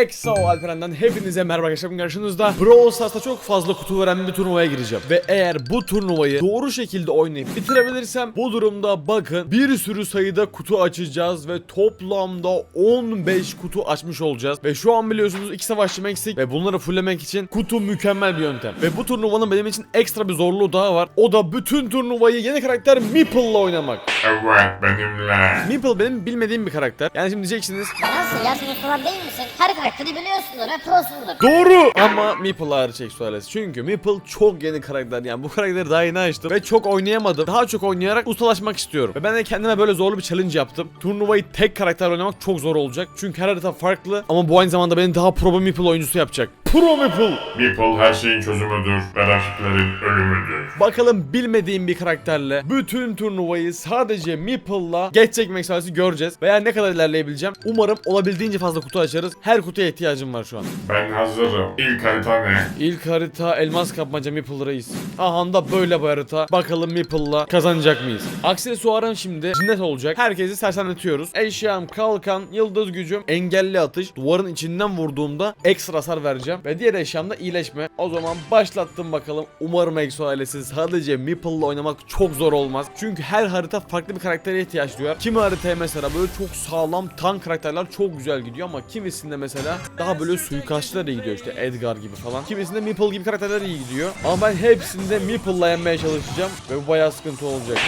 Exo Alperen'den hepinize merhaba arkadaşlar. Bugün karşınızda Brawl Stars'ta çok fazla kutu veren bir turnuvaya gireceğim. Ve eğer bu turnuvayı doğru şekilde oynayıp bitirebilirsem Bu durumda bakın bir sürü sayıda kutu açacağız Ve toplamda 15 kutu açmış olacağız. Ve şu an biliyorsunuz iki savaşçım eksik Ve bunları fulllemek için kutu mükemmel bir yöntem. Ve bu turnuvanın benim için ekstra bir zorluğu daha var. O da bütün turnuvayı yeni karakter Meeple'la oynamak. Evet benimle. Meeple benim bilmediğim bir karakter. Yani şimdi diyeceksiniz Nasıl ya sen falan değil misin? Her karakteri biliyorsundur ve. Doğru ama Meeple hariç Exuales. Çünkü Meeple çok yeni karakter yani bu karakteri daha yeni açtım ve çok oynayamadım. Daha çok oynayarak ustalaşmak istiyorum. Ve ben de kendime böyle zorlu bir challenge yaptım. Turnuvayı tek karakter oynamak çok zor olacak. Çünkü her harita farklı ama bu aynı zamanda beni daha pro Meeple oyuncusu yapacak. Pro Meeple! Meeple her şeyin çözümüdür ve rakiplerin ölümüdür. Bakalım bilmediğim bir karakterle bütün turnuvayı sadece Meeple'la geçecek mi göreceğiz. Veya ne kadar ilerleyebileceğim. Umarım olabildiğince fazla kutu açarız. Her kutuya ihtiyacım var şu an. Ben hazırım. İlk harita ne? İlk harita elmas kapmaca Meeple Reis. Aha da böyle bir harita. Bakalım Meeple'la kazanacak mıyız? Aksesuarım şimdi cinnet olacak. Herkesi sersemletiyoruz. Eşyam, kalkan, yıldız gücüm, engelli atış. Duvarın içinden vurduğumda ekstra hasar vereceğim. Ve diğer eşyam iyileşme. O zaman başlattım bakalım. Umarım Exo ailesi sadece Meeple'la oynamak çok zor olmaz. Çünkü her harita farklı bir karaktere ihtiyaç duyar. Kimi haritaya mesela böyle çok sağlam tank karakterler çok güzel gidiyor ama kimisinde mesela daha böyle suikastçılar iyi gidiyor işte Edgar gibi falan. Kimisinde Meeple gibi karakterler iyi gidiyor. Ama ben hepsinde Meeple'la yenmeye çalışacağım ve bu bayağı sıkıntı olacak.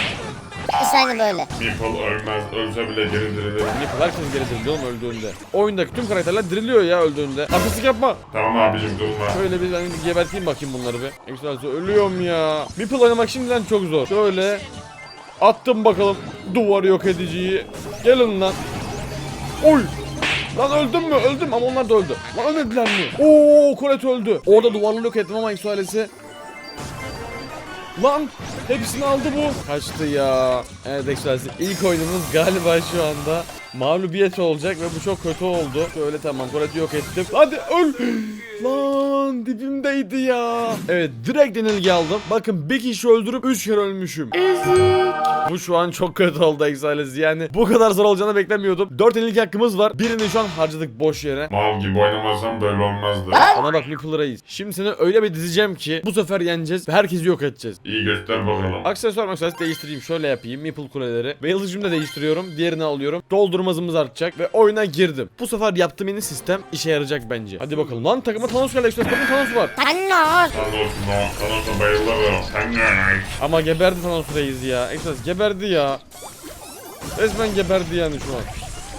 İşte aynı böyle. Meeple ölmez, ölse bile geri dirilir. Meeple herkes geri diriliyor oğlum öldüğünde. Oyundaki tüm karakterler diriliyor ya öldüğünde. Artistik yapma. Tamam abicim durma. Şöyle bir ben bir geberteyim bakayım bunları bir. Ekstralisi ölüyorum ya. Meeple oynamak şimdiden çok zor. Şöyle attım bakalım duvar yok ediciyi. Gelin lan. Oy. Lan öldüm mü? Öldüm ama onlar da öldü. Lan ölmediler mi? Oo Colette öldü. Orada duvarlı yok ettim ama Ekstralisi. Lan hepsini aldı bu. Kaçtı ya. Evet Ekstralisi ilk oyunumuz galiba şu anda mağlubiyet olacak ve bu çok kötü oldu. Şöyle tamam Colette'i yok ettim. Hadi öl. Lan dibimdeydi ya. Evet direkt yenilgi aldım. Bakın bir kişi öldürüp 3 kere ölmüşüm. Bu şu an çok kötü oldu Exiles. Yani bu kadar zor olacağını beklemiyordum. 4 yenilgi hakkımız var. Birini şu an harcadık boş yere. Mal gibi oynamazsam böyle olmazdı. Bana bak Reis. Şimdi seni öyle bir dizeceğim ki bu sefer yeneceğiz ve herkesi yok edeceğiz. İyi göster bakalım. Aksesuar aksesuar değiştireyim. Şöyle yapayım. Meeple kuleleri. Ve yıldızcımı da değiştiriyorum. Diğerini alıyorum. Doldurma hızımız artacak ve oyuna girdim. Bu sefer yaptığım yeni sistem işe yarayacak bence. Hadi bakalım. Lan takıma Thanos geldi. Express takımda Thanos var. Thanos. Thanos no, Thanos'a bayılırım. Thanos. Ama geberdi Thanos Reis ya. Express geberdi ya. Resmen geberdi yani şu an.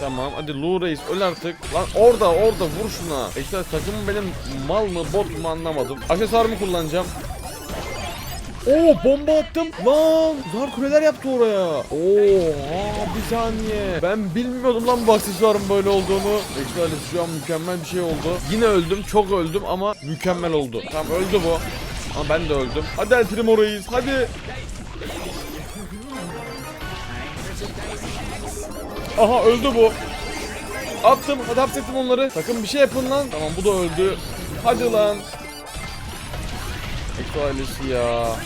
Tamam hadi Lu Reis öl artık. Lan orada orada vur şuna. Express takımım benim mal mı bot mu anlamadım. Aksesuarımı kullanacağım. Oo bomba attım. Lan zar kuleler yaptı oraya. Oha bir saniye. Ben bilmiyordum lan bu aksesuarın böyle olduğunu. Express şu an mükemmel bir şey oldu. Yine öldüm çok öldüm ama mükemmel oldu. Tamam öldü bu. Ama ben de öldüm. Hadi El Primo Reis hadi. Aha öldü bu. Attım hadi hapsettim onları. Sakın bir şey yapın lan. Tamam bu da öldü. Hadi lan. Ailesi ya.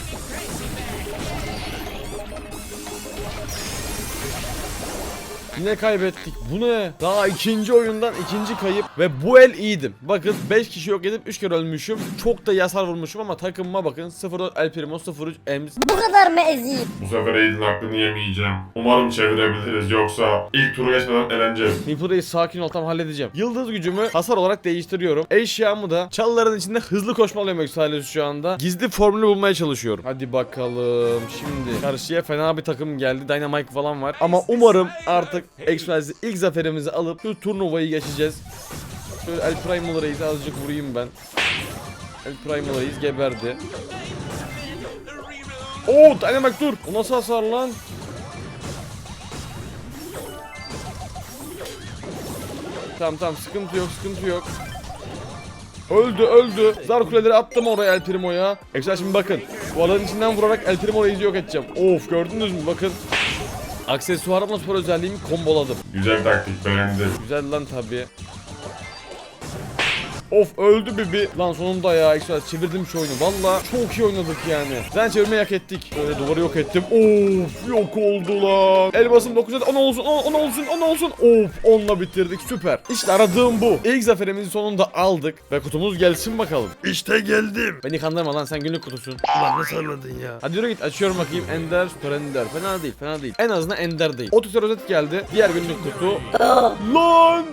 Yine kaybettik. Bu ne? Daha ikinci oyundan ikinci kayıp ve bu el iyiydim. Bakın 5 kişi yok edip 3 kere ölmüşüm. Çok da yasar vurmuşum ama takımıma bakın. 0 El Primo 03 Ems. Bu kadar mı eziyim? Bu sefer Aid'in aklını yemeyeceğim. Umarım çevirebiliriz yoksa ilk turu geçmeden eleneceğiz. Reis sakin ol tam halledeceğim. Yıldız gücümü hasar olarak değiştiriyorum. Eşyamı da çalıların içinde hızlı koşma alıyorum Exalius şu anda. Gizli formülü bulmaya çalışıyorum. Hadi bakalım. Şimdi karşıya fena bir takım geldi. Dynamite falan var. Ama umarım artık Exalius'ı ilk zaferimizi alıp şu turnuvayı geçeceğiz. Şöyle El Primal Reis'i azıcık vurayım ben. El Primal Reis geberdi. Oo Dynamite dur. O nasıl hasar lan? Tamam tamam sıkıntı yok sıkıntı yok. Öldü öldü. Zar kuleleri attım oraya El Primo'ya. Ekstra şimdi bakın. Duvarların içinden vurarak El Primo yok edeceğim. Of gördünüz mü bakın. Aksesuarımla spor özelliğimi komboladım. Güzel taktik beğendim. Güzel lan tabi. Of öldü Bibi. Lan sonunda ya Exodus çevirdim şu oyunu. Valla çok iyi oynadık yani. Zaten çevirmeyi hak ettik. Böyle duvarı yok ettim. Of yok oldu lan. Elbasım 9 10 olsun 10 olsun 10 olsun. Of 10'la bitirdik süper. İşte aradığım bu. İlk zaferimizi sonunda aldık. Ve kutumuz gelsin bakalım. İşte geldim. Beni kandırma lan sen günlük kutusun. Ulan nasıl anladın ya? Hadi yürü git açıyorum bakayım Ender Süper Ender fena değil fena değil En azından Ender değil 30 rozet geldi diğer günlük kutu Lan lan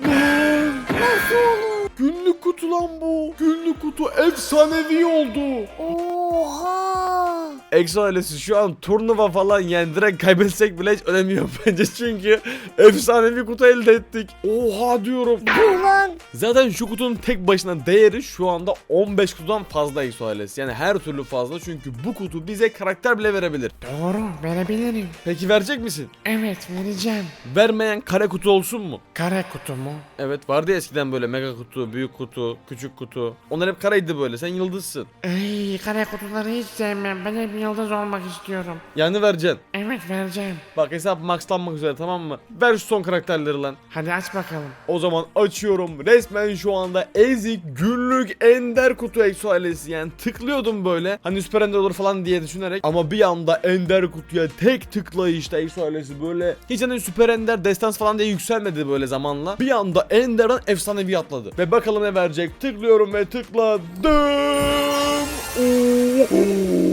Nasıl olur Günlük kutu lan bu Günlük kutu efsanevi oldu Oha. Exo ailesi şu an turnuva falan yani direkt kaybetsek bile hiç önemi yok bence çünkü efsanevi kutu elde ettik. Oha diyorum. Zaten şu kutunun tek başına değeri şu anda 15 kutudan fazla Exo ailesi. Yani her türlü fazla çünkü bu kutu bize karakter bile verebilir. Doğru verebilirim. Peki verecek misin? Evet vereceğim. Vermeyen kare kutu olsun mu? Kara kutu mu? Evet vardı ya eskiden böyle mega kutu, büyük kutu, küçük kutu. Onlar hep kareydi böyle. Sen yıldızsın. Ay kara kutuları hiç sevmem. Ben hep yıldız olmak istiyorum. Yani vereceksin. Evet vereceğim. Bak hesap maxlanmak üzere tamam mı? Ver şu son karakterleri lan. Hadi aç bakalım. O zaman açıyorum. Resmen şu anda ezik günlük ender kutu exo ailesi yani tıklıyordum böyle. Hani süper ender olur falan diye düşünerek. Ama bir anda ender kutuya tek tıklayışta exo ailesi böyle. Hiç hani süper ender destans falan diye yükselmedi böyle zamanla. Bir anda enderden efsanevi atladı. Ve bakalım ne verecek. Tıklıyorum ve tıkladım. Oo.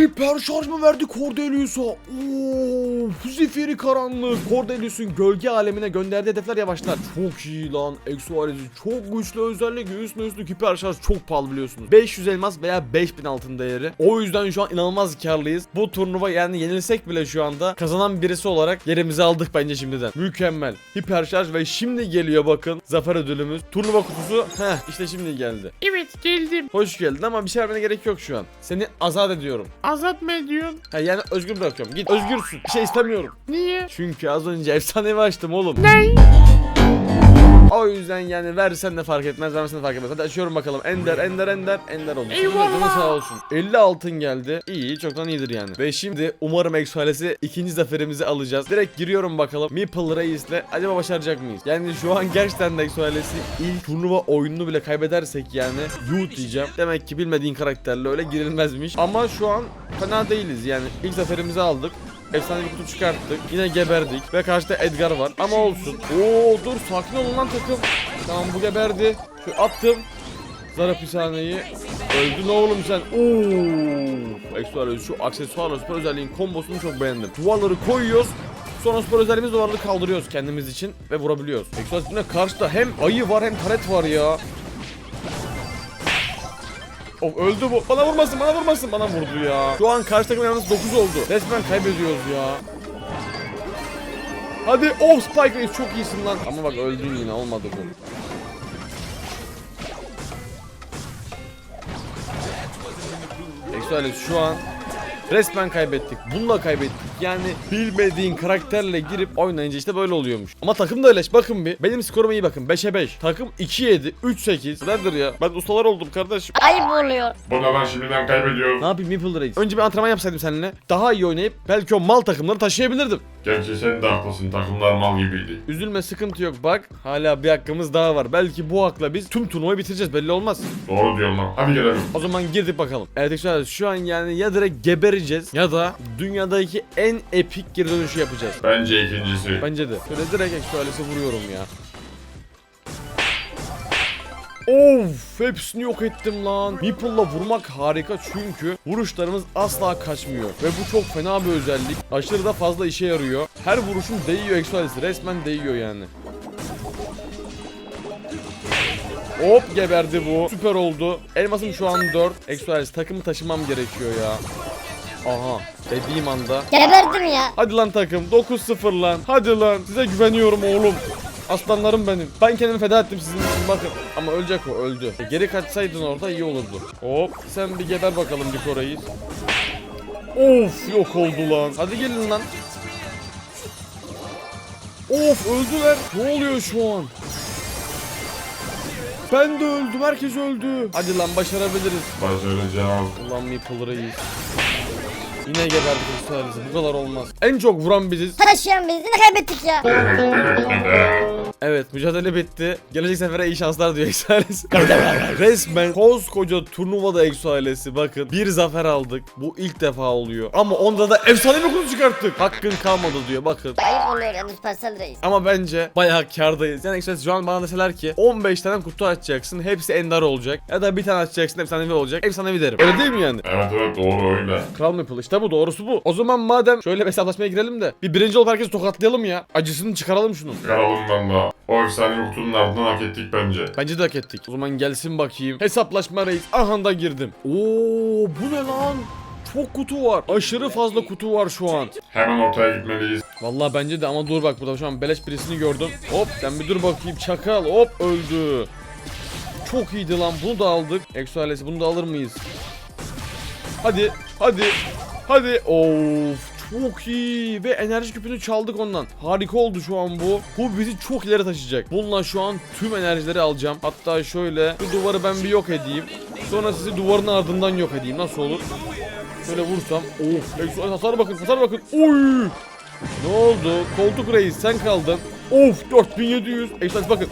Hiper şarj mı verdi Cordelius'a? Oo, zifiri karanlık. Cordelius'un gölge alemine gönderdiği hedefler yavaşlar. Çok iyi lan. Exo ailesi çok güçlü özellik. Üstüne üstlük hiper şarj çok pahalı biliyorsunuz. 500 elmas veya 5000 altın değeri. O yüzden şu an inanılmaz karlıyız. Bu turnuva yani yenilsek bile şu anda kazanan birisi olarak yerimizi aldık bence şimdiden. Mükemmel. Hiper şarj ve şimdi geliyor bakın zafer ödülümüz. Turnuva kutusu. Heh işte şimdi geldi. Evet geldim. Hoş geldin ama bir şey vermene gerek yok şu an. Seni azat ediyorum. Azat mı ediyorsun? Ha yani özgür bırakıyorum. Git özgürsün. Bir şey istemiyorum. Niye? Çünkü az önce efsanevi açtım oğlum. Ne? O yüzden yani versen de fark etmez, vermesen de fark etmez. Hadi açıyorum bakalım. Ender, Ender, Ender, Ender oldu. Eyvallah. Sağ olsun. 50 altın geldi. İyi, çoktan iyidir yani. Ve şimdi umarım Exoales'i ikinci zaferimizi alacağız. Direkt giriyorum bakalım. Meeple Reis'le acaba başaracak mıyız? Yani şu an gerçekten de Exoales'i ilk turnuva oyununu bile kaybedersek yani yuh diyeceğim. Demek ki bilmediğin karakterle öyle girilmezmiş. Ama şu an fena değiliz yani. ilk zaferimizi aldık. Efsane bir kutu çıkarttık. Yine geberdik. Ve karşıda Edgar var. Ama olsun. Oo dur sakin olun lan takım. Tamam bu geberdi. Şu attım. Zar hapishaneyi. Öldün oğlum sen. Oo. Ekstra şu aksesuarla süper özelliğin kombosunu çok beğendim. Duvarları koyuyoruz. Sonra süper özelliğimiz duvarları kaldırıyoruz kendimiz için ve vurabiliyoruz. Ekstra karşıda hem ayı var hem taret var ya. Of öldü bu. Bana vurmasın, bana vurmasın. Bana vurdu ya. Şu an karşı takım yalnız 9 oldu. Resmen kaybediyoruz ya. Hadi of Spike Reis çok iyisin lan. Ama bak öldün yine olmadı bu. Exoales şu an resmen kaybettik. Bununla kaybettik. Yani bilmediğin karakterle girip oynayınca işte böyle oluyormuş. Ama takım da öyle. Bakın bir. Benim skoruma iyi bakın. 5'e 5. Takım 2-7, 3-8. Nedir ya? Ben ustalar oldum kardeşim. Ayıp oluyor. Buna ben şimdiden kaybediyorum. Ne yapayım Maple Reis? Önce bir antrenman yapsaydım seninle. Daha iyi oynayıp belki o mal takımları taşıyabilirdim. Gerçi sen de haklısın. Takımlar mal gibiydi. Üzülme sıkıntı yok bak. Hala bir hakkımız daha var. Belki bu hakla biz tüm turnuvayı bitireceğiz belli olmaz. Doğru diyorsun lan. Hadi gelelim. O zaman girdik bakalım. Evet arkadaşlar şu an yani ya direkt gebereceğiz ya da dünyadaki en epik geri dönüşü yapacağız. Bence ikincisi. Bence de. Şöyle direkt eksualesi vuruyorum ya. Of hepsini yok ettim lan. Meeple'la vurmak harika çünkü vuruşlarımız asla kaçmıyor. Ve bu çok fena bir özellik. Aşırı da fazla işe yarıyor. Her vuruşun değiyor eksualesi. Resmen değiyor yani. Hop geberdi bu. Süper oldu. Elmasım şu an 4. Exoales takımı taşımam gerekiyor ya. Aha dediğim anda. Geberdim ya. Hadi lan takım 9-0 lan. Hadi lan size güveniyorum oğlum. Aslanlarım benim. Ben kendimi feda ettim sizin için bakın. Ama ölecek o öldü. E, geri kaçsaydın orada iyi olurdu. Hop sen bir geber bakalım bir korayı. Of yok oldu lan. Hadi gelin lan. Of öldüler. Ne oluyor şu an? Ben de öldüm. Herkes öldü. Hadi lan başarabiliriz. Başaracağım. Ulan Meeple Reis. Yine geberdik Eksualesi. Bu kadar olmaz. En çok vuran biziz. Taşıyan biz yine kaybettik ya. Evet mücadele bitti. Gelecek sefere iyi şanslar diyor Exo ailesi. Resmen koskoca turnuvada Exo ailesi bakın. Bir zafer aldık. Bu ilk defa oluyor. Ama onda da efsane bir kutu çıkarttık. Hakkın kalmadı diyor bakın. Ayıp oluyor yani Süpersel Reis. Ama bence bayağı kardayız. Yani Exo ailesi şu an bana deseler ki 15 tane kutu açacaksın. Hepsi ender olacak. Ya da bir tane açacaksın efsanevi olacak. Efsanevi derim. Öyle değil mi yani? Evet evet doğru öyle. Kral Maple işte bu doğrusu bu. O zaman madem şöyle bir hesaplaşmaya girelim de bir birinci olup herkesi tokatlayalım ya. Acısını çıkaralım şunun. Kralından da. O efsane kutunun ardından hak ettik bence. Bence de hak ettik. O zaman gelsin bakayım. Hesaplaşma reis. Aha da girdim. Oo bu ne lan? Çok kutu var. Aşırı fazla kutu var şu an. Hemen ortaya gitmeliyiz. Vallahi bence de ama dur bak burada şu an beleş birisini gördüm. Hop sen bir dur bakayım çakal hop öldü. Çok iyiydi lan bunu da aldık. Exo ailesi bunu da alır mıyız? Hadi hadi hadi of çok iyi ve enerji küpünü çaldık ondan. Harika oldu şu an bu. Bu bizi çok ileri taşıyacak. Bununla şu an tüm enerjileri alacağım. Hatta şöyle bu duvarı ben bir yok edeyim. Sonra sizi duvarın ardından yok edeyim. Nasıl olur? Şöyle vursam. Of. Exo hasar bakın hasar bakın. Oy. Ne oldu? Koltuk reis sen kaldın. Of 4700. Exo bakın.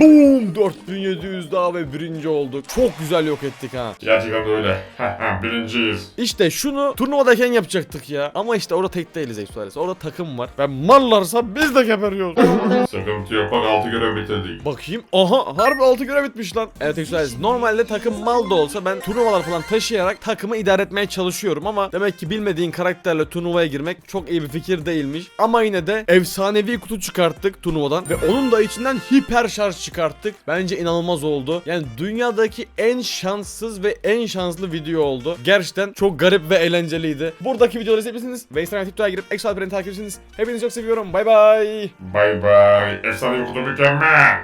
Boom 4700 daha ve birinci olduk. Çok güzel yok ettik ha. Gerçekten öyle. Birinciyiz. İşte şunu turnuvadayken yapacaktık ya. Ama işte orada tek değiliz Exo Orada takım var. Ben mallarsa biz de geberiyoruz. Sıkıntı yok bak 6 görev bitirdik. Bakayım. Aha harbi 6 görev bitmiş lan. Evet Exo Normalde takım mal da olsa ben turnuvalar falan taşıyarak takımı idare etmeye çalışıyorum ama demek ki bilmediğin karakterle turnuvaya girmek çok iyi bir fikir değilmiş. Ama yine de efsanevi kutu çıkarttık turnuvadan ve onun da içinden hiper şarj çıkarttık. Bence inanılmaz oldu. Yani dünyadaki en şanssız ve en şanslı video oldu. Gerçekten çok garip ve eğlenceliydi. Buradaki videoları izleyebilirsiniz. Ve Instagram TikTok'a girip Exo Alperen'i takip edersiniz. Hepinizi çok seviyorum. Bay bay. Bay bay. Efsane kutu mükemmel.